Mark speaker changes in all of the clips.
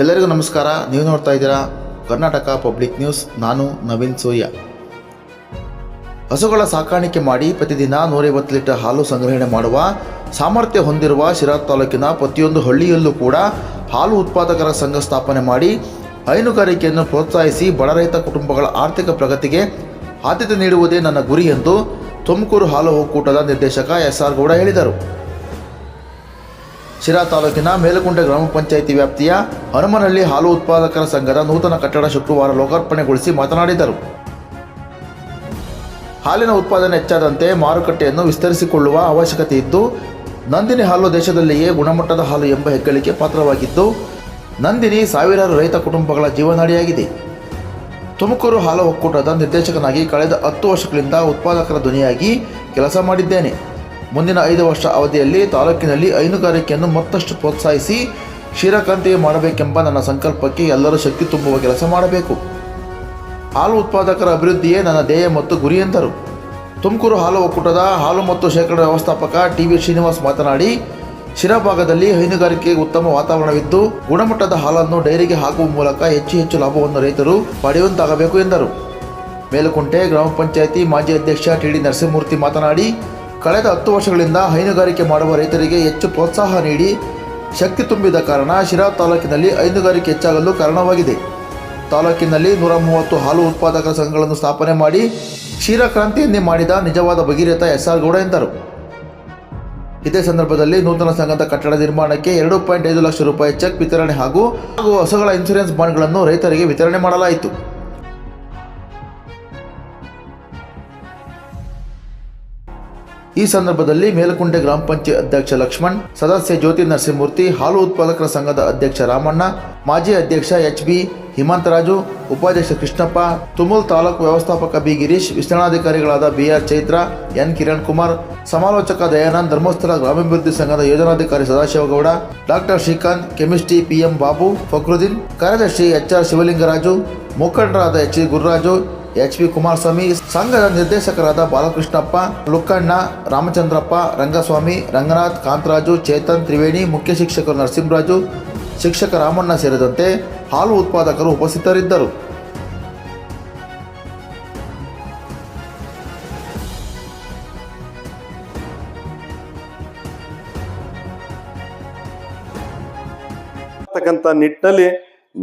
Speaker 1: ಎಲ್ಲರಿಗೂ ನಮಸ್ಕಾರ. ನೀವು ನೋಡ್ತಾ ಇದ್ದೀರಾ ಕರ್ನಾಟಕ ಪಬ್ಲಿಕ್ ನ್ಯೂಸ್. ನಾನು ನವೀನ್ ಸೂರ್ಯ. ಹಸುಗಳ ಸಾಕಾಣಿಕೆ ಮಾಡಿ ಪ್ರತಿದಿನ ನೂರೈವತ್ತು ಲೀಟರ್ ಹಾಲು ಸಂಗ್ರಹಣೆ ಮಾಡುವ, ಸಾಮರ್ಥ್ಯ ಹೊಂದಿರುವ ಶಿರಾ ತಾಲೂಕಿನ ಪ್ರತಿಯೊಂದು ಹಳ್ಳಿಯಲ್ಲೂ ಕೂಡ ಹಾಲು ಉತ್ಪಾದಕರ ಸಂಘ ಸ್ಥಾಪನೆ ಮಾಡಿ ಹೈನುಗಾರಿಕೆಯನ್ನು ಪ್ರೋತ್ಸಾಹಿಸಿ ಬಡ ರೈತ ಕುಟುಂಬಗಳ ಆರ್ಥಿಕ ಪ್ರಗತಿಗೆ ಆದ್ಯತೆ ನೀಡುವುದೇ ನನ್ನ ಗುರಿ ಎಂದು ತುಮಕೂರು ಹಾಲು ಒಕ್ಕೂಟದ ನಿರ್ದೇಶಕ ಎಸ್ ಆರ್ ಗೌಡ ಹೇಳಿದರು. ಶಿರಾ ತಾಲೂಕಿನ ಮೇಲುಕುಂಟೆ ಗ್ರಾಮ ಪಂಚಾಯಿತಿ ವ್ಯಾಪ್ತಿಯ ಹನುಮನಹಳ್ಳಿ ಹಾಲು ಉತ್ಪಾದಕರ ಸಂಘದ ನೂತನ ಕಟ್ಟಡ ಶುಕ್ರವಾರ ಲೋಕಾರ್ಪಣೆಗೊಳಿಸಿ ಮಾತನಾಡಿದರು. ಹಾಲಿನ ಉತ್ಪಾದನೆ ಹೆಚ್ಚಾದಂತೆ ಮಾರುಕಟ್ಟೆಯನ್ನು ವಿಸ್ತರಿಸಿಕೊಳ್ಳುವ ಅವಶ್ಯಕತೆ ಇದ್ದು, ನಂದಿನಿ ಹಾಲು ದೇಶದಲ್ಲಿಯೇ ಗುಣಮಟ್ಟದ ಹಾಲು ಎಂಬ ಹೆಗ್ಗಳಿಕೆ ಪಾತ್ರವಾಗಿದ್ದು, ನಂದಿನಿ ಸಾವಿರಾರು ರೈತ ಕುಟುಂಬಗಳ ಜೀವನಾಡಿಯಾಗಿದೆ. ತುಮಕೂರು ಹಾಲು ಒಕ್ಕೂಟದ ನಿರ್ದೇಶಕನಾಗಿ ಕಳೆದ ಹತ್ತು ವರ್ಷಗಳಿಂದ ಉತ್ಪಾದಕರ ಧ್ವನಿಯಾಗಿ ಕೆಲಸ ಮಾಡಿದ್ದೇನೆ. ಮುಂದಿನ ಐದು ವರ್ಷ ಅವಧಿಯಲ್ಲಿ ತಾಲೂಕಿನಲ್ಲಿ ಹೈನುಗಾರಿಕೆಯನ್ನು ಮತ್ತಷ್ಟು ಪ್ರೋತ್ಸಾಹಿಸಿ ಕ್ಷೀರಕ್ರಾಂತಿ ಮಾಡಬೇಕೆಂಬ ನನ್ನ ಸಂಕಲ್ಪಕ್ಕೆ ಎಲ್ಲರೂ ಶಕ್ತಿ ತುಂಬುವ ಕೆಲಸ ಮಾಡಬೇಕು. ಹಾಲು ಉತ್ಪಾದಕರ ಅಭಿವೃದ್ಧಿಯೇ ನನ್ನ ಧ್ಯೇಯ ಮತ್ತು ಗುರಿ ಎಂದರು. ತುಮಕೂರು ಹಾಲು ಒಕ್ಕೂಟದ ಹಾಲು ಮತ್ತು ಶೇಖರಣ ವ್ಯವಸ್ಥಾಪಕ ಟಿ ವಿ ಶ್ರೀನಿವಾಸ್ ಮಾತನಾಡಿ ಶಿರಾ ಭಾಗದಲ್ಲಿ ಹೈನುಗಾರಿಕೆಗೆ ಉತ್ತಮ ವಾತಾವರಣವಿದ್ದು, ಗುಣಮಟ್ಟದ ಹಾಲನ್ನು ಡೈರಿಗೆ ಹಾಕುವ ಮೂಲಕ ಹೆಚ್ಚು ಹೆಚ್ಚು ಲಾಭವನ್ನು ರೈತರು ಪಡೆಯುವಂತಾಗಬೇಕು ಎಂದರು. ಮೇಲುಕುಂಟೆ ಗ್ರಾಮ ಪಂಚಾಯಿತಿ ಮಾಜಿ ಅಧ್ಯಕ್ಷ ಟಿ ಡಿ ನರಸಿಂಹಮೂರ್ತಿ ಮಾತನಾಡಿ ಕಳೆದ ಹತ್ತು ವರ್ಷಗಳಿಂದ ಹೈನುಗಾರಿಕೆ ಮಾಡುವ ರೈತರಿಗೆ ಹೆಚ್ಚು ಪ್ರೋತ್ಸಾಹ ನೀಡಿ ಶಕ್ತಿ ತುಂಬಿದ ಕಾರಣ ಶಿರಾ ತಾಲೂಕಿನಲ್ಲಿ ಹೈನುಗಾರಿಕೆ ಹೆಚ್ಚಾಗಲು ಕಾರಣವಾಗಿದೆ. ತಾಲೂಕಿನಲ್ಲಿ ನೂರ ಮೂವತ್ತು ಹಾಲು ಉತ್ಪಾದಕರ ಸಂಘಗಳನ್ನು ಸ್ಥಾಪನೆ ಮಾಡಿ ಕ್ಷೀರ ಕ್ರಾಂತಿಯನ್ನೇ ಮಾಡಿದ ನಿಜವಾದ ಭಗೀರಥ ಎಸ್ ಆರ್ ಗೌಡ ಎಂದರು. ಇದೇ ಸಂದರ್ಭದಲ್ಲಿ ನೂತನ ಸಂಘದ ಕಟ್ಟಡ ನಿರ್ಮಾಣಕ್ಕೆ ಎರಡು ಪಾಯಿಂಟ್ ಐದು ಲಕ್ಷ ರೂಪಾಯಿ ಚೆಕ್ ವಿತರಣೆ ಹಾಗೂ ಹಾಗೂ ಹಸುಗಳ ಇನ್ಸೂರೆನ್ಸ್ ಬಾಂಡ್ಗಳನ್ನು ರೈತರಿಗೆ ವಿತರಣೆ ಮಾಡಲಾಯಿತು. ಈ ಸಂದರ್ಭದಲ್ಲಿ ಮೇಲುಕುಂಟೆ ಗ್ರಾಮ ಪಂಚಾಯತ್ ಅಧ್ಯಕ್ಷ ಲಕ್ಷ್ಮಣ್, ಸದಸ್ಯ ಜ್ಯೋತಿ ನರಸಿಂಹಮೂರ್ತಿ, ಹಾಲು ಉತ್ಪಾದಕರ ಸಂಘದ ಅಧ್ಯಕ್ಷ ರಾಮಣ್ಣ, ಮಾಜಿ ಅಧ್ಯಕ್ಷ ಎಚ್ ಬಿ ಹಿಮಂತರಾಜು, ಉಪಾಧ್ಯಕ್ಷ ಕೃಷ್ಣಪ್ಪ, ತುಮುಲ್ ತಾಲೂಕು ವ್ಯವಸ್ಥಾಪಕ B Girish ವಿಸ್ತರಣಾಧಿಕಾರಿಗಳಾದ B R Chaitra, N Kiran Kumar, ಸಮಾಲೋಚಕ Dayanand, Dharmasthala ಗ್ರಾಮಾಭಿವೃದ್ಧಿ ಸಂಘದ ಯೋಜನಾಧಿಕಾರಿ Sadashivagowda, doctor Srikanth, chemistry P M Babu Fakruddin, ಕಾರ್ಯದರ್ಶಿ ಎಚ್ ಆರ್ ಶಿವಲಿಂಗರಾಜು, ಮುಖಂಡರಾದ H Gururaju H P Kumaraswamy, ಸಂಘದ ನಿರ್ದೇಶಕರಾದ ಬಾಲಕೃಷ್ಣಪ್ಪ, ಲುಕ್ಕಣ್ಣ, ರಾಮಚಂದ್ರಪ್ಪ, ರಂಗಸ್ವಾಮಿ, ರಂಗನಾಥ್, ಕಾಂತರಾಜು, ಚೇತನ್, ತ್ರಿವೇಣಿ, ಮುಖ್ಯ ಶಿಕ್ಷಕರು ನರಸಿಂಹರಾಜು, ಶಿಕ್ಷಕ ರಾಮಣ್ಣ ಸೇರಿದಂತೆ ಹಾಲು ಉತ್ಪಾದಕರು ಉಪಸ್ಥಿತರಿದ್ದರು.
Speaker 2: ನಿಟ್ಟಿನಲ್ಲಿ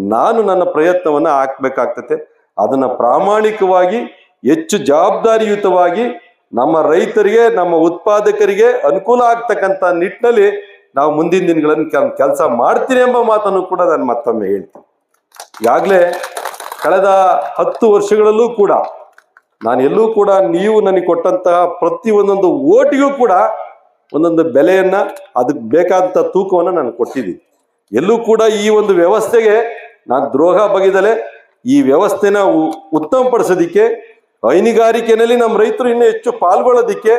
Speaker 2: ನಾನು ನನ್ನ ಪ್ರಯತ್ನವನ್ನು ಹಾಕ್ಬೇಕಾಗ್ತತೆ. ಅದನ್ನ ಪ್ರಾಮಾಣಿಕವಾಗಿ, ಹೆಚ್ಚು ಜವಾಬ್ದಾರಿಯುತವಾಗಿ ನಮ್ಮ ರೈತರಿಗೆ, ನಮ್ಮ ಉತ್ಪಾದಕರಿಗೆ ಅನುಕೂಲ ಆಗ್ತಕ್ಕಂಥ ನಿಟ್ಟಿನಲ್ಲಿ ನಾವು ಮುಂದಿನ ದಿನಗಳನ್ನು ಕೆಲಸ ಮಾಡ್ತೀನಿ ಎಂಬ ಮಾತನ್ನು ಕೂಡ ನಾನು ಮತ್ತೊಮ್ಮೆ ಹೇಳ್ತೀನಿ. ಈಗಾಗಲೇ ಕಳೆದ ಹತ್ತು ವರ್ಷಗಳಲ್ಲೂ ಕೂಡ ನಾನು ಎಲ್ಲೂ ಕೂಡ ನೀವು ನನಗೆ ಕೊಟ್ಟಂತಹ ಪ್ರತಿ ಒಂದೊಂದು ಓಟಿಗೂ ಕೂಡ ಒಂದೊಂದು ಬೆಲೆಯನ್ನ, ಅದಕ್ಕೆ ಬೇಕಾದಂಥ ತೂಕವನ್ನು ನಾನು ಕೊಟ್ಟಿದ್ದೀನಿ. ಎಲ್ಲೂ ಕೂಡ ಈ ಒಂದು ವ್ಯವಸ್ಥೆಗೆ ನಾನು ದ್ರೋಹ ಬಗೆದಲೆ ಈ ವ್ಯವಸ್ಥೆನ ಉತ್ತಮಪಡಿಸೋದಿಕ್ಕೆ ಹೈನುಗಾರಿಕೆಯಲ್ಲಿ ನಮ್ಮ ರೈತರು ಇನ್ನೂ ಹೆಚ್ಚು ಪಾಲ್ಗೊಳ್ಳೋದಿಕ್ಕೆ,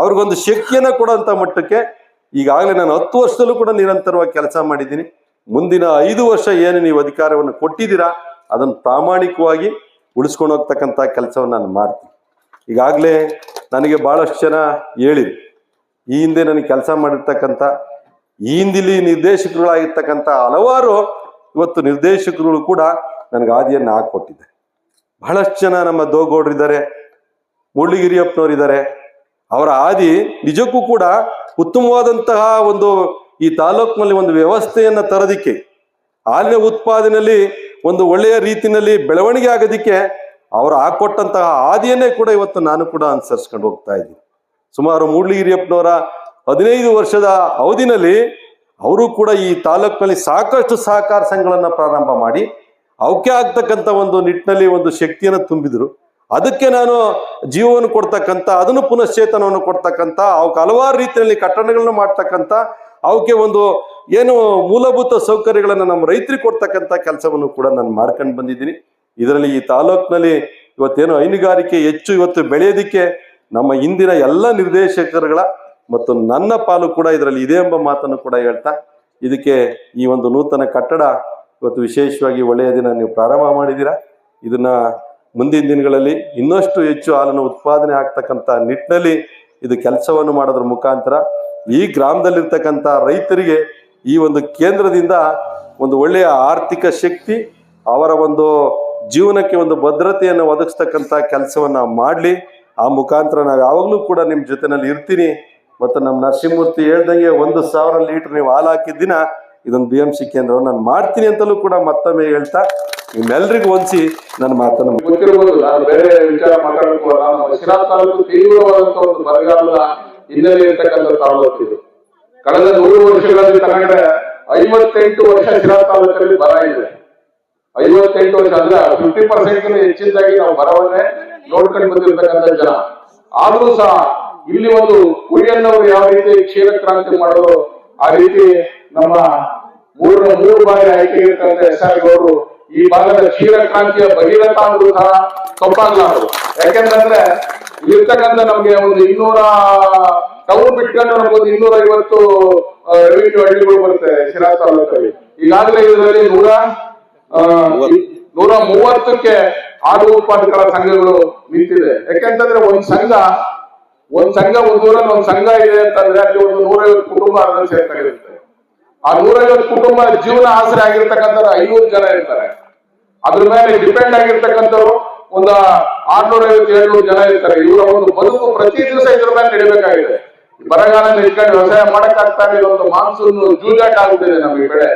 Speaker 2: ಅವ್ರಿಗೊಂದು ಶಕ್ತಿಯನ್ನ ಕೊಡೋಂಥ ಮಟ್ಟಕ್ಕೆ ಈಗಾಗಲೇ ನಾನು ಹತ್ತು ವರ್ಷದಲ್ಲೂ ಕೂಡ ನಿರಂತರವಾಗಿ ಕೆಲಸ ಮಾಡಿದ್ದೀನಿ. ಮುಂದಿನ ಐದು ವರ್ಷ ಏನು ನೀವು ಅಧಿಕಾರವನ್ನು ಕೊಟ್ಟಿದ್ದೀರಾ, ಅದನ್ನು ಪ್ರಾಮಾಣಿಕವಾಗಿ ಉಳಿಸ್ಕೊಂಡು ಹೋಗ್ತಕ್ಕಂಥ ಕೆಲಸವನ್ನು ನಾನು ಮಾಡ್ತೀನಿ. ಈಗಾಗಲೇ ನನಗೆ ಭಾಳಷ್ಟು ಜನ ಹೇಳಿದ್ರು, ಈ ಹಿಂದೆ ನನಗೆ ಕೆಲಸ ಮಾಡಿರ್ತಕ್ಕಂಥ, ಈ ಹಿಂದಿಲಿ ನಿರ್ದೇಶಕರುಗಳಾಗಿರ್ತಕ್ಕಂಥ ಹಲವಾರು, ಇವತ್ತು ನಿರ್ದೇಶಕರುಗಳು ಕೂಡ ನನಗೆ ಹಾದಿಯನ್ನು ಹಾಕ್ಕೊಟ್ಟಿದ್ದೆ ಬಹಳಷ್ಟು ಜನ ನಮ್ಮ ದೋಗೌಡರಿದ್ದಾರೆ ಮುಳ್ಳಿಗಿರಿಯಪ್ಪನವರಿದ್ದಾರೆ ಅವರ ಆದಿ ನಿಜಕ್ಕೂ ಕೂಡ ಉತ್ತಮವಾದಂತಹ ಒಂದು ಈ ತಾಲೂಕಿನಲ್ಲಿ ಒಂದು ವ್ಯವಸ್ಥೆಯನ್ನು ತರೋದಿಕ್ಕೆ, ಹಾಲಿನ ಉತ್ಪಾದನೆಯಲ್ಲಿ ಒಂದು ಒಳ್ಳೆಯ ರೀತಿಯಲ್ಲಿ ಬೆಳವಣಿಗೆ ಆಗೋದಿಕ್ಕೆ ಅವರು ಹಾಕೊಟ್ಟಂತಹ ಆದಿಯನ್ನೇ ಕೂಡ ಇವತ್ತು ನಾನು ಕೂಡ ಅನುಸರಿಸ್ಕೊಂಡು ಹೋಗ್ತಾ ಇದ್ದೀನಿ. ಸುಮಾರು ಮೂಡ್ಲಿಗಿರಿಯಪ್ಪನವರ ಹದಿನೈದು ವರ್ಷದ ಅವಧಿನಲ್ಲಿ ಅವರು ಕೂಡ ಈ ತಾಲೂಕಿನಲ್ಲಿ ಸಾಕಷ್ಟು ಸಹಕಾರ ಸಂಘಗಳನ್ನು ಪ್ರಾರಂಭ ಮಾಡಿ ಅವಕ್ಕೆ ಆಗ್ತಕ್ಕಂಥ ಒಂದು ನಿಟ್ಟಿನಲ್ಲಿ ಒಂದು ಶಕ್ತಿಯನ್ನು ತುಂಬಿದ್ರು. ಅದಕ್ಕೆ ನಾನು ಜೀವವನ್ನು ಕೊಡ್ತಕ್ಕಂಥ, ಅದನ್ನು ಪುನಶ್ಚೇತನವನ್ನು ಕೊಡ್ತಕ್ಕಂಥ, ಅವಕ್ಕೆ ಹಲವಾರು ರೀತಿಯಲ್ಲಿ ಕಟ್ಟಡಗಳನ್ನು ಮಾಡ್ತಕ್ಕಂಥ, ಅವಕ್ಕೆ ಒಂದು ಏನು ಮೂಲಭೂತ ಸೌಕರ್ಯಗಳನ್ನು ನಮ್ಮ ರೈತರಿಗೆ ಕೊಡ್ತಕ್ಕಂಥ ಕೆಲಸವನ್ನು ಕೂಡ ನಾನು ಮಾಡ್ಕೊಂಡು ಬಂದಿದ್ದೀನಿ. ಇದರಲ್ಲಿ ಈ ತಾಲೂಕಿನಲ್ಲಿ ಇವತ್ತೇನು ಹೈನುಗಾರಿಕೆ ಹೆಚ್ಚು ಇವತ್ತು ಬೆಳೆಯೋದಿಕ್ಕೆ ನಮ್ಮ ಇಂದಿನ ಎಲ್ಲ ನಿರ್ದೇಶಕರುಗಳ ಮತ್ತು ನನ್ನ ಪಾಲು ಕೂಡ ಇದರಲ್ಲಿ ಇದೆ ಎಂಬ ಮಾತನ್ನು ಕೂಡ ಹೇಳ್ತಾ, ಇದಕ್ಕೆ ಈ ಒಂದು ನೂತನ ಕಟ್ಟಡ ಇವತ್ತು ವಿಶೇಷವಾಗಿ ಒಳ್ಳೆಯ ದಿನ ನೀವು ಪ್ರಾರಂಭ ಮಾಡಿದ್ದೀರಾ? ಇದನ್ನು ಮುಂದಿನ ದಿನಗಳಲ್ಲಿ ಇನ್ನಷ್ಟು ಹೆಚ್ಚು ಹಾಲನ್ನು ಉತ್ಪಾದನೆ ಆಗ್ತಕ್ಕಂಥ ನಿಟ್ಟಿನಲ್ಲಿ ಇದು ಕೆಲಸವನ್ನು ಮಾಡೋದ್ರ ಮುಖಾಂತರ ಈ ಗ್ರಾಮದಲ್ಲಿರ್ತಕ್ಕಂಥ ರೈತರಿಗೆ ಈ ಒಂದು ಕೇಂದ್ರದಿಂದ ಒಂದು ಒಳ್ಳೆಯ ಆರ್ಥಿಕ ಶಕ್ತಿ, ಅವರ ಒಂದು ಜೀವನಕ್ಕೆ ಒಂದು ಭದ್ರತೆಯನ್ನು ಒದಗಿಸ್ತಕ್ಕಂಥ ಕೆಲಸವನ್ನು ಮಾಡಲಿ. ಆ ಮುಖಾಂತರ ನಾವು ಯಾವಾಗಲೂ ಕೂಡ ನಿಮ್ಮ ಜೊತೆನಲ್ಲಿ ಇರ್ತೀನಿ. ಮತ್ತು ನಮ್ಮ ನರಸಿಂಹಮೂರ್ತಿ ಹೇಳ್ದಂಗೆ ಒಂದು ಸಾವಿರ ಲೀಟ್ರ್ ನೀವು ಹಾಲು ಹಾಕಿದ ದಿನ ಇದೊಂದು ಬಿ ಎಂ ಸಿ ಕೇಂದ್ರವನ್ನು ನಾನು ಮಾಡ್ತೀನಿ ಅಂತಲೂ ಕೂಡ ಮತ್ತೊಮ್ಮೆ ಹೇಳ್ತಾ ನಿಮ್ಮೆಲ್ರಿಗೂ ಹೊಂದಿಸಿ ನನ್ನ ಮಾತನ್ನು
Speaker 3: ಬೇರೆ ವಿಚಾರ ತಾಲೂಕು ಒಂದು ತಾಲೂಕು ಇದು. ಕಳೆದ ನೂರು ವರ್ಷಗಳಲ್ಲಿ ಕನ್ನಡ ಐವತ್ತೆಂಟು ವರ್ಷ ಶಿರಾ ತಾಲೂಕಲ್ಲಿ ಬರ ಇದೆ. ಐವತ್ತೆಂಟು ವರ್ಷ ಅಂದ್ರೆ ಫಿಫ್ಟಿ ಪರ್ಸೆಂಟ್ ಹೆಚ್ಚಿನದಾಗಿ ನಾವು ಬರವನ್ನೇ ನೋಡ್ಕೊಂಡು ಬಂದಿರ್ತಕ್ಕಂಥ ಜನ. ಆದ್ರೂ ಸಹ ಇಲ್ಲಿ ಒಂದು ಕುರಿಯನ್ನವರು ಯಾವ ರೀತಿ ಕ್ಷೀರ ಕ್ರಾಂತಿ ಮಾಡೋದು ಆ ರೀತಿ ನಮ್ಮ ಮೂರು ಮೂರು ಬಾರಿ ಆಯ್ಕೆ ಇರ್ತಕ್ಕಂಥ ಎಸ್ ಆರ್ ಗೌಡರು ಈ ಭಾಗದ ಕ್ಷೀರ ಕ್ರಾಂತಿಯ ಭಗೀರಥ ಅಂದ್ರೂ ಸಹ ಅವರು ಯಾಕೆಂತಂದ್ರೆ ಇರ್ತಕ್ಕಂಥ ನಮ್ಗೆ ಒಂದು ಇನ್ನೂರ ಟೌನ್ ಬಿಟ್ಕೊಂಡು ನಮ್ಗೊಂದು ಇನ್ನೂರ ಐವತ್ತು ರೆವಿನ್ಯೂ ಹಳ್ಳಿಗಳು ಬರುತ್ತೆ ಶಿರಾ ತಾಲೂಕಲ್ಲಿ. ಈಗಾಗಲೇ ಇದರಲ್ಲಿ ನೂರ ನೂರ ಮೂವತ್ತಕ್ಕೆ ಹಾಲು ಉತ್ಪಾದಕರ ಸಂಘಗಳು ನಿಂತಿದೆ. ಯಾಕೆಂತಂದ್ರೆ ಒಂದ್ ಸಂಘ ಒಂದ್ ಸಂಘ ಒಂದ್ ಊರಲ್ಲಿ ಒಂದ್ ಸಂಘ ಇದೆ ಅಂತಂದ್ರೆ ಅಲ್ಲಿ ಒಂದು ನೂರೈವತ್ತು ಕುಟುಂಬ ಸೇರ್ಕೊಂಡಿರುತ್ತೆ. ಆ ನೂರೈವತ್ತು ಕುಟುಂಬ ಜೀವನ ಆಸರೆ ಆಗಿರ್ತಕ್ಕಂಥ ಐನೂರು ಜನ ಇರ್ತಾರೆ. ಅದ್ರ ಮೇಲೆ ಡಿಪೆಂಡ್ ಆಗಿರ್ತಕ್ಕಂಥವ್ರು ಒಂದ ಆರ್ನೂರ ಏಳ್ನೂರು ಜನ ಇರ್ತಾರೆ. ಇವರ ಒಂದು ಬದುಕು ಪ್ರತಿ ದಿವಸ ಇದ್ರ ಮೇಲೆ ನಡಿಬೇಕಾಗಿದೆ. ಬರಗಾಲ ಇಟ್ಕೊಂಡು ವ್ಯವಸಾಯ ಮಾಡಕ್ಕಾಗ್ತಾ ಇಲ್ಲ, ಒಂದು ಮಾನ್ಸೂನ್ ಜೂಜಾಟ ಆಗುತ್ತಿದೆ ನಮಗೆ ಬೆಳೆ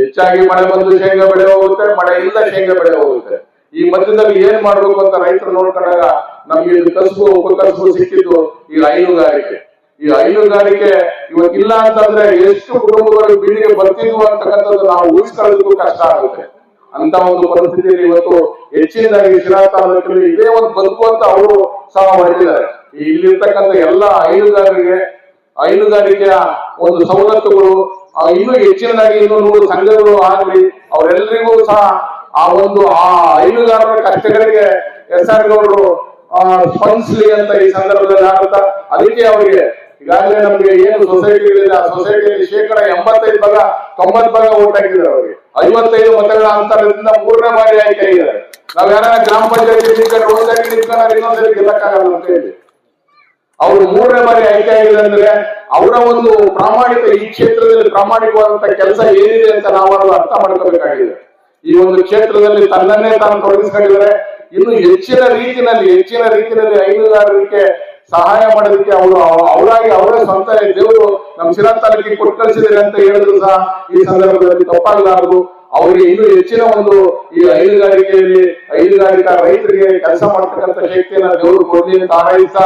Speaker 3: ಹೆಚ್ಚಾಗಿ ಮಳೆ ಬಂದು ಶೇಂಗಾ ಬೆಳೆ ಹೋಗುತ್ತೆ, ಮಳೆ ಇಲ್ಲ ಶೇಂಗಾ ಬೆಳೆ ಹೋಗುತ್ತೆ. ಈ ಮಧ್ಯದಲ್ಲಿ ಏನ್ ಮಾಡ್ಬೇಕು ಅಂತ ರೈತರು ನೋಡ್ಕೊಂಡಾಗ ನಮ್ಗೆ ಇದು ಕಸಬು ಉಪಕಸಬು ಸಿಕ್ಕಿದ್ದು ಈ ಹೈನುಗಾರಿಕೆ ಈ ಹೈನುಗಾರಿಕೆ ಇವತ್ತಿಲ್ಲ ಅಂತಂದ್ರೆ ಎಷ್ಟು ಕುಟುಂಬಗಳು ಬೀಳಿಗೆ ಬರ್ತಿದ್ವು ಅಂತಕ್ಕಂಥದ್ದು ನಾವು ಊಹಿಸ್ಕೊಳ್ಳೋದಕ್ಕೂ ಕಷ್ಟ ಆಗುತ್ತೆ. ಅಂತ ಒಂದು ಪರಿಸ್ಥಿತಿಯಲ್ಲಿ ಇವತ್ತು ಹೆಚ್ಚಿನದಾಗಿ ಶಿರಾ ತಾಲೂಕಲ್ಲಿ ಇದೇ ಒಂದು ಬದುಕು ಅಂತ ಅವರು ಸಹ ಈ ಇಲ್ಲಿರ್ತಕ್ಕಂಥ ಎಲ್ಲ ಹೈನುಗಾರರಿಗೆ ಹೈನುಗಾರಿಕೆಯ ಒಂದು ಸವಲತ್ತುಗಳು ಇನ್ನೂ ಹೆಚ್ಚಿನದಾಗಿ ಇನ್ನೂ ನೂರು ಸಂಘಗಳು ಆಗಲಿ, ಅವರೆಲ್ಲರಿಗೂ ಸಹ ಆ ಒಂದು ಆ ಹೈನುಗಾರರ ಕಷ್ಟಗಳಿಗೆ ಎಸ್ ಆರ್ ಗೌಡರು ಸ್ಪಂದಿಸ್ಲಿ ಅಂತ ಈ ಸಂದರ್ಭದಲ್ಲಿ ಆಗುತ್ತಾ ಅದಕ್ಕೆ ಅವರಿಗೆ ಈಗಾಗಲೇ ನಮ್ಗೆ ಏನು ಸೊಸೈಟಿಗಳಿದೆ ಆ ಸೊಸೈಟಿಯಲ್ಲಿ ಶೇಕಡ ಎಂಬತ್ತೈದು ಭಾಗ, ತೊಂಬತ್ತು ಭಾಗ ಓಟ್ ಹಾಕಿದ್ದಾರೆ ಅವರಿಗೆ. ಐವತ್ತೈದು ಮತಗಳ ಅಂತರದಿಂದ ಮೂರನೇ ಬಾರಿ ಆಯ್ಕೆ ಆಗಿದ್ದಾರೆ. ನಾವ್ ಯಾರ ಗ್ರಾಮ ಪಂಚಾಯತಿ ನಿಂತ್ಕೊಂಡು ಒಂದಾಗಿ ನಿಂತ್ಕೊಂಡ್ರೆ ಇನ್ನೊಂದ್ಸರಿ ಗೆಲ್ಲಕ್ಕಾಗಲ್ಲ ಅಂತ ಹೇಳಿ ಅವರು ಮೂರನೇ ಬಾರಿ ಆಯ್ಕೆ ಆಗಿದೆ ಅಂದ್ರೆ ಅವರ ಒಂದು ಪ್ರಾಮಾಣಿಕ ಈ ಕ್ಷೇತ್ರದಲ್ಲಿ ಪ್ರಾಮಾಣಿಕವಾದಂತ ಕೆಲಸ ಏನಿದೆ ಅಂತ ನಾವು ಅರ್ಥ ಮಾಡ್ಕೋಬೇಕಾಗಿದೆ. ಈ ಒಂದು ಕ್ಷೇತ್ರದಲ್ಲಿ ತನ್ನನ್ನೇ ತಾನು ತೊಡಗಿಸ್ಕೊಂಡಿದ್ದಾರೆ. ಇನ್ನು ಹೆಚ್ಚಿನ ರೀತಿಯಲ್ಲಿ ಹೆಚ್ಚಿನ ರೀತಿಯಲ್ಲಿ ಹೈನುಗಾರರಿಗೆ ಸಹಾಯ ಮಾಡೋದಕ್ಕೆ ಅವರು ಅವರಾಗಿ ಅವರೇ ಸ್ವಂತ ದೇವರು ನಮ್ಮ ಶಿರಾ ತಾಲೂಕಿಗೆ ಕೊಟ್ಟು ಕಳಿಸಿದ್ದಾರೆ ಅಂತ ಹೇಳಿದ್ರು ಸಹ ಈ ಸಂದರ್ಭದಲ್ಲಿ ತಪ್ಪಾಗಲಾರದು. ಅವರಿಗೆ ಇನ್ನೂ ಹೆಚ್ಚಿನ ಒಂದು ಈ ಹೈನುಗಾರಿಕೆಯಲ್ಲಿ ಹೈನುಗಾರಿಕಾ ರೈತರಿಗೆ ಕೆಲಸ ಮಾಡ್ತಕ್ಕಂಥ ಶಕ್ತಿಯನ್ನ ದೇವರು ಕೊಡಲಿ ಅಂತ ಹಾರೈಸ್ತಾ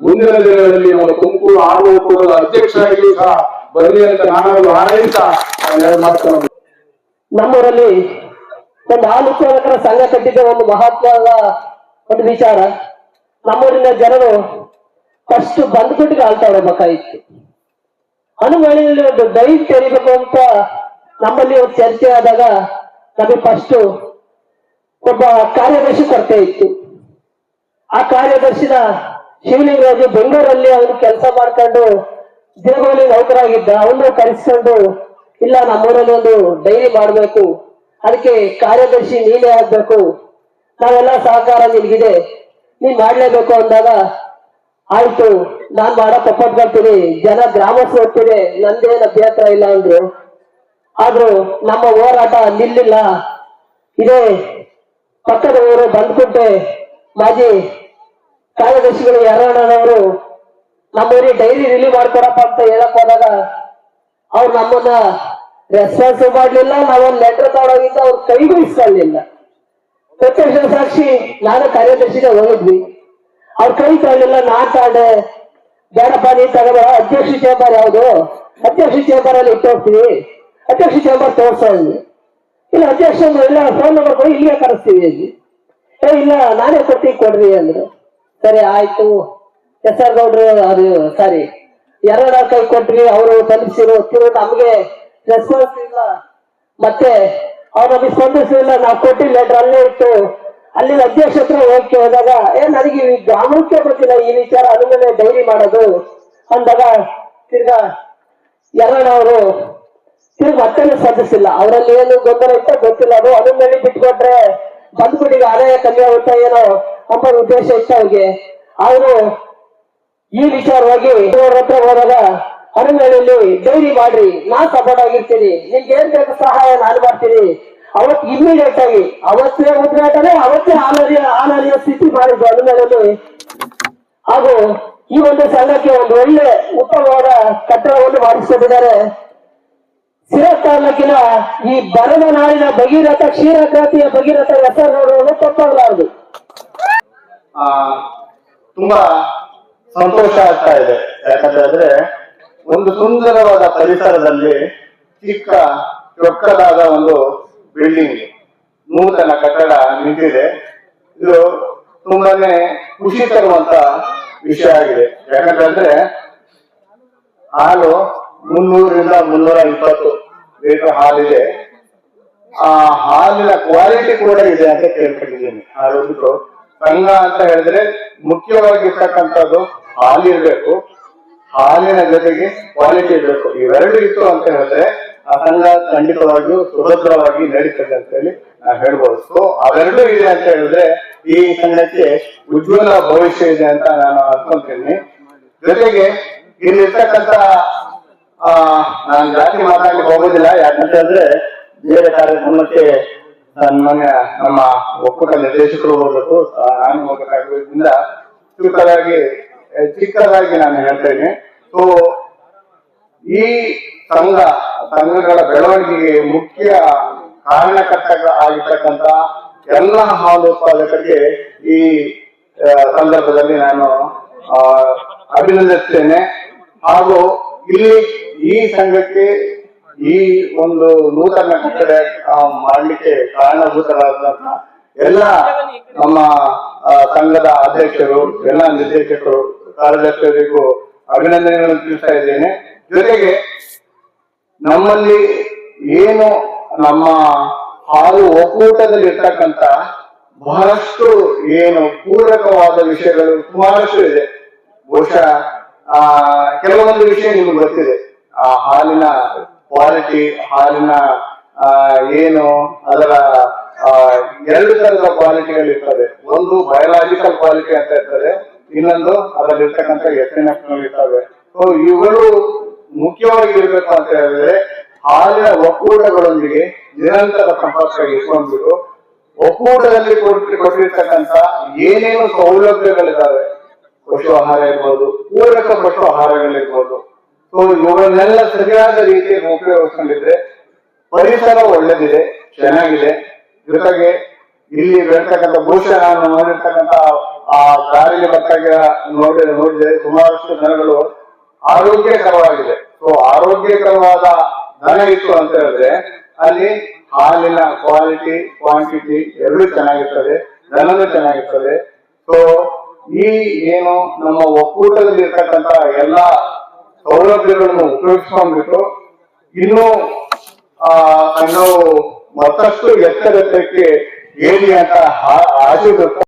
Speaker 3: ಮುಂದಿನ ದಿನಗಳಲ್ಲಿ ನಮ್ಮ ತುಮಕೂರು ಆಡುವ ಕೂಡದ ಅಧ್ಯಕ್ಷರಾಗಿಯೂ ಸಹ ಬರಲಿ ಅಂತ ನಾನು ಮಾತುಗಳನ್ನು
Speaker 4: ನಮ್ಮೂರಲ್ಲಿ ಒಂದು ಹಾಲು ಉತ್ಪಾದಕರ ಸಂಘ ಕಟ್ಟಿದ್ದ ಒಂದು ಮಹತ್ವದ ಒಂದು ವಿಚಾರ. ನಮ್ಮೂರಿನ ಜನರು ಫಸ್ಟ್ ಬಂದ್ಬಿಟ್ಟು ಮಕ ಇತ್ತು. ಅನುಮಳಿಯಲ್ಲಿ ಒಂದು ಡೈರಿ ತೆರಿಬೇಕು ಅಂತ ನಮ್ಮಲ್ಲಿ ಒಂದು ಚರ್ಚೆ ಆದಾಗ ನಮಗೆ ಫಸ್ಟ್ ಒಬ್ಬ ಕಾರ್ಯದರ್ಶಿ ಕೊರತೆ ಇತ್ತು. ಆ ಕಾರ್ಯದರ್ಶಿನ ಶಿವಲಿಂಗರಾಜು ಬೆಂಗಳೂರಲ್ಲಿ ಅವನು ಕೆಲಸ ಮಾಡ್ಕೊಂಡು ದಿನಗೂಲಿ ನೌಕರಾಗಿದ್ದ. ಅವನು ಕರೆಸ್ಕೊಂಡು, ಇಲ್ಲ, ನಮ್ಮೂರಲ್ಲಿ ಒಂದು ಡೈರಿ ಮಾಡ್ಬೇಕು. ಅದಕ್ಕೆ ಕಾರ್ಯದರ್ಶಿ ನೀನೇ ಆಗ್ಬೇಕು. ನಾವೆಲ್ಲ ಸಹಕಾರ ನಿನ್ಗಿದೆ. ನೀನ್ ಮಾಡ್ಲೇಬೇಕು ಅಂದಾಗ ಆಯ್ತು, ನಾನ್ ಮಾಡೋ ಬರ್ತೀನಿ ಜನ ಗ್ರಾಮಸ್ಥರು ಹೋಗ್ತೀನಿ ನಂದೇನ್ ಅಭ್ಯಂತರ ಇಲ್ಲ ಅಂದ್ರು. ಆದ್ರೂ ನಮ್ಮ ಹೋರಾಟ ನಿಲ್ಲಿಲ್ಲ. ಇದೇ ಪಕ್ಕದ ಊರು ಬಂದ್ಕುಂಟೆ ಮಾಜಿ ಕಾರ್ಯದರ್ಶಿಗಳು ಯಾರಣ್ಣನವರು ನಮ್ಮೂರಿಗೆ ಡೈರಿ ರಿಲೀವ್ ಮಾಡ್ಕೊಡಪ್ಪ ಅಂತ ಹೇಳಕ್ ಹೋದಾಗ ಅವ್ರು ನಮ್ಮನ್ನ ರೆಸ್ಪಾನ್ಸ್ ಮಾಡ್ಲಿಲ್ಲ, ನಾವೊಂದು ಲೆಟರ್ ತಗೊಂಡೋಗಿದ್ದ ಅವ್ರ ಕೈಗೂ ಇಸ್ಕೊಳ್ಳಿಲ್ಲ ಪ್ರತ್ಯಕ್ಷ ಸಾಕ್ಷಿ, ನಾನು ಕಾರ್ಯದರ್ಶಿಗೆ ಹೋಗಿದ್ವಿ. ಅವ್ರ ಕೈ ನಾಟಾಡೆ ಬೇಡಪ್ಪ, ನೀನ್ ತಗೋಬೇಡ ಅಧ್ಯಕ್ಷ ಚೇಂಬರ್ ಯಾವುದು? ಅಧ್ಯಕ್ಷ ಚೇಂಬರ್ ಅಲ್ಲಿ ಇಟ್ಟೋಗ್ತೀವಿ ಅಧ್ಯಕ್ಷ ಚೇಂಬರ್ ತೋರ್ಸೋ ಇದ್ವಿ ಇಲ್ಲ, ಅಧ್ಯಕ್ಷ ಇಲ್ಲ ಫೋನ್ ನಂಬರ್ ಕೊಡಿ, ಇಲ್ಲಿಗೆ ಕರೆಸ್ತೀವಿ ಅಲ್ಲಿ ಏ, ಇಲ್ಲ, ನಾನೇ ಕೊಟ್ಟಿ ಕೊಡ್ರಿ ಅಂದ್ರು. ಸರಿ, ಆಯ್ತು. ಎಸ್ ಆರ್ ಗೌಡ್ರು, ಅದು, ಸಾರಿ. ಎರಡ ಕೈ ಕೊಟ್ರಿ, ಅವರು ತಲುಪಿಸಿರು ತಿರು ನಮ್ಗೆ ರೆಸ್ಪಾನ್ಸ್ ಇಲ್ಲ. ಮತ್ತೆ, ಅವ್ರ ನಮಗೆ ಸ್ಪಂದಿಸಲಿಲ್ಲ. ನಾವು ಕೊಟ್ಟಿ ಲೆಟರ್ ಅಲ್ಲೇ ಇತ್ತು ಅಲ್ಲಿ ಅಧ್ಯಕ್ಷತ್ರ ಹೋಗಿ ಹೋದಾಗ, ಏ, ನನಗೆ ಈ ಗ್ರಾಮಕ್ಕೆ ಗೊತ್ತಿಲ್ಲ ಈ ವಿಚಾರ ಅನುಮನೆ ಡೈರಿ ಮಾಡೋದು. ಅಂದಾಗ ತಿರ್ಗಾ ಅವರು ತಿರ್ಗ ಮತ್ತೆ ಸಾಧಿಸಿಲ್ಲ ಅವರಲ್ಲಿ ಏನು ಗೊಂದಲ ಇತ್ತ ಗೊತ್ತಿಲ್ಲ. ಅದು ಅನುಮನೆ ಬಿಟ್ಕೊಟ್ರೆ ಬಂದ್ಬಿಟ್ಟಿಗೆ ಆದಾಯ ಕಮ್ಮಿ ಆಗುತ್ತೆ ಏನೋ ಅಂತ ಉದ್ದೇಶ ಇತ್ತು ಅವ್ರಿಗೆ. ಅವರು ಈ ವಿಚಾರವಾಗಿ ಹತ್ರ ಹೋದಾಗ ಅರಮೇಲೆಯಲ್ಲಿ ಡೈರಿ ಮಾಡ್ರಿ. ನಾ ಸಪೋರ್ಟ್ ಆಗಿರ್ತೀನಿ. ನಿಮ್ಗೆ ಏನ್ ಬೇಕು ಸಹಾಯ, ನಾನು ಮಾಡ್ತೀನಿ. ಅವತ್ ಇಮಿಡಿಯೇಟ್ ಆಗಿ, ಅವತ್ತೇ ಉದ್ಘಾಟನೆ ಅವತ್ತೇ ಹಾಲರಿಯ ಹಾಲರಿಯ ಸ್ಥಿತಿ ಮಾಡಿದ್ದು ಮೇಲೆ ಹಾಗೂ ಈ ಒಂದು ಸಂಘಕ್ಕೆ ಒಂದು ಒಳ್ಳೆ ಉತ್ತಮವಾದ ಕಟ್ಟಡವನ್ನು ಮಾಡಿಸಿಕೊಂಡಿದ್ದಾರೆ. ಸಿರಾ ತಾಲೂಕಿನ ಈ ಬರದ ನಾಡಿನ ಭಗೀರಥ, ಕ್ಷೀರಕ್ರಾಂತಿಯ ಭಗೀರಥ ಹೆಸರು ನೋಡುವುದು ತಪ್ಪಾಗಲಾರದು.
Speaker 5: ತುಂಬಾ ಸಂತೋಷ ಆಗ್ತಾ ಇದೆ. ಯಾಕಂತಂದ್ರೆ ಒಂದು ಸುಂದರವಾದ ಪರಿಸರದಲ್ಲಿ ಚಿಕ್ಕ ಚೊಕ್ಕದಾದ ಒಂದು ಬಿಲ್ಡಿಂಗ್ ನೂತನ ಕಟ್ಟಡ ನಿಂತಿದೆ. ಇದು ತುಂಬಾನೇ ಖುಷಿ ತರುವಂತ ವಿಷಯ ಆಗಿದೆ. ಯಾಕಂತಂದ್ರೆ ಹಾಲು ಮುನ್ನೂರಿಂದ ಮುನ್ನೂರ ಇಪ್ಪತ್ತು ಲೀಟರ್ ಹಾಲಿದೆ. ಆ ಹಾಲಿನ ಕ್ವಾಲಿಟಿ ಕೂಡ ಇದೆ ಅಂತ ಕೇಳ್ಕೊಂಡಿದ್ದೀನಿ. ಬಿಟ್ಟು ಸಂಘ ಅಂತ ಹೇಳಿದ್ರೆ ಮುಖ್ಯವಾಗಿ ಇರ್ತಕ್ಕಂಥದ್ದು ಹಾಲಿರ್ಬೇಕು. ಹಾಲಿನ ಜೊತೆಗೆ ಕ್ವಾಲಿಟಿ ಇರಬೇಕು. ಇವೆರಡು ಇತ್ತು ಅಂತ ಹೇಳಿದ್ರೆ ಆ ಸಂಘ ಖಂಡಿತವಾಗಿಯೂ ಸುಭದ್ರವಾಗಿ ನಡೀತದೆ ಅಂತ ಹೇಳಿ ನಾವು ಹೇಳ್ಬೋದು. ಸೊ ಅವೆರಡು ಇದೆ ಅಂತ ಹೇಳಿದ್ರೆ ಈ ಸಂಘಕ್ಕೆ ಉಜ್ವಲ ಭವಿಷ್ಯ ಇದೆ ಅಂತ ನಾನು ಅನ್ಕೊಂತೀನಿ. ಜೊತೆಗೆ ಇಲ್ಲಿರ್ತಕ್ಕಂತ ಆ, ನಾನು ಜಾಸ್ತಿ ಮಾತಾಡ್ಲಿಕ್ಕೆ ಹೋಗೋದಿಲ್ಲ. ಯಾಕಂತ ಹೇಳಿದ್ರೆ ಬೇರೆ ಕಾರ್ಯಕ್ರಮಕ್ಕೆ ಸನ್ಮಾನ್ಯ ನಮ್ಮ ಒಕ್ಕೂಟ ನಿರ್ದೇಶಕರು ಹೋಗ್ಬೇಕು. ನಾನು ಹೋಗಬೇಕಾಗಿರೋದ್ರಿಂದ ಚಿಕ್ಕದಾಗಿ ಚಿಕ್ಕದಾಗಿ ನಾನು ಹೇಳ್ತೇನೆ. ಸೊ ಈ ಸಂಘ ಸಂಘಗಳ ಬೆಳವಣಿಗೆಗೆ ಮುಖ್ಯ ಕಾರಣಕರ್ತ ಆಗಿರ್ತಕ್ಕಂತ ಎಲ್ಲ ಹಾಲು ಉತ್ಪಾದಕರಿಗೆ ಈ ಸಂದರ್ಭದಲ್ಲಿ ನಾನು ಅಭಿನಂದಿಸ್ತೇನೆ ಹಾಗೂ ಇಲ್ಲಿ ಈ ಸಂಘಕ್ಕೆ ಈ ಒಂದು ನೂತನ ಕಟ್ಟಡ ಮಾಡಲಿಕ್ಕೆ ಮಾಡ್ಲಿಕ್ಕೆ ಕಾರಣಭೂತರಾದಂತ ಎಲ್ಲ ನಮ್ಮ ಸಂಘದ ಅಧ್ಯಕ್ಷರು, ಎಲ್ಲ ನಿರ್ದೇಶಕರು ಕಾರ್ಯದರ್ಶಿಗೂ ಅಭಿನಂದನೆಗಳನ್ನು ತಿಳಿಸ್ತಾ ಇದ್ದೇನೆ. ಜೊತೆಗೆ ನಮ್ಮಲ್ಲಿ ಏನು ನಮ್ಮ ಹಾಲು ಒಕ್ಕೂಟದಲ್ಲಿ ಇರ್ತಕ್ಕಂತ ಬಹಳಷ್ಟು ಏನು ಪೂರಕವಾದ ವಿಷಯಗಳು ಸುಮಾರಷ್ಟು ಇದೆ. ಬಹುಶಃ, ಆ, ಕೆಲವೊಂದು ವಿಷಯ ನಿಮ್ಗೆ ಗೊತ್ತಿದೆ. ಆ ಹಾಲಿನ ಕ್ವಾಲಿಟಿ ಹಾಲಿನ ಏನು ಅದರ ಎರಡು ತರದ ಕ್ವಾಲಿಟಿಗಳು ಇರ್ತದೆ. ಒಂದು ಬಯೋಲಾಜಿಕಲ್ ಕ್ವಾಲಿಟಿ ಅಂತ ಇರ್ತದೆ. ಇನ್ನೊಂದು ಅದರಲ್ಲಿರ್ತಕ್ಕಂಥ ಎತ್ತಿನ ಇರ್ತವೆ ಸೊ ಇವುಗಳು ಮುಖ್ಯವಾಗಿ ಇರಬೇಕು ಅಂತ ಹೇಳಿದ್ರೆ ಹಾಲಿನ ಒಕ್ಕೂಟಗಳೊಂದಿಗೆ ನಿರಂತರ ಸಂಪರ್ಕ ಇಟ್ಕೊಂಡ್ಬಿಟ್ಟು ಒಕ್ಕೂಟದಲ್ಲಿ ಕೊಟ್ಟಿರ್ತಕ್ಕಂತ ಏನೇನು ಸೌಲಭ್ಯಗಳಿದ್ದಾವೆ ಪಶು ಆಹಾರ ಇರ್ಬೋದು, ಪೂರಕ ಪಶು ಆಹಾರಗಳಿರ್ಬೋದು. ಸೊ ಇವುಗಳನ್ನೆಲ್ಲ ಸರಿಯಾದ ರೀತಿಯಲ್ಲಿ ಉಪಯೋಗಿಸ್ಕೊಂಡಿದ್ರೆ ಪರಿಸರ ಒಳ್ಳೆದಿದೆ, ಚೆನ್ನಾಗಿದೆ. ಜೊತೆಗೆ ಇಲ್ಲಿ ಬೆಳ್ತಕ್ಕಂಥ ನಾನು ನೋಡಿರ್ತಕ್ಕಂಥ ಆ ದಾರಿಯಲ್ಲಿ ಬರ್ತಾಗ ನೋಡಿದ ನೋಡಿದ್ರೆ ಸುಮಾರಷ್ಟು ದನಗಳು ಆರೋಗ್ಯಕರವಾಗಿದೆ. ಸೊ ಆರೋಗ್ಯಕರವಾದ ದನ ಇತ್ತು ಅಂತ ಹೇಳಿದ್ರೆ, ಅಲ್ಲಿ ಹಾಲಿನ ಕ್ವಾಲಿಟಿ ಕ್ವಾಂಟಿಟಿ ಎರಡು ಚೆನ್ನಾಗಿರ್ತದೆ, ದನನೂ ಚೆನ್ನಾಗಿರ್ತದೆ. ಸೊ ಈ ಏನು ನಮ್ಮ ಒಕ್ಕೂಟದಲ್ಲಿ ಇರ್ತಕ್ಕಂತಹ ಎಲ್ಲಾ ಸೌಲಭ್ಯಗಳನ್ನು ಉಪಯೋಗಿಸ್ಕೊಂಡ್ಬಿಟ್ಟು, ಇನ್ನು, ಆ ಮತ್ತಷ್ಟು ಎತ್ತರಕ್ಕೆ ಏನಿ ಅಂತ ಆ-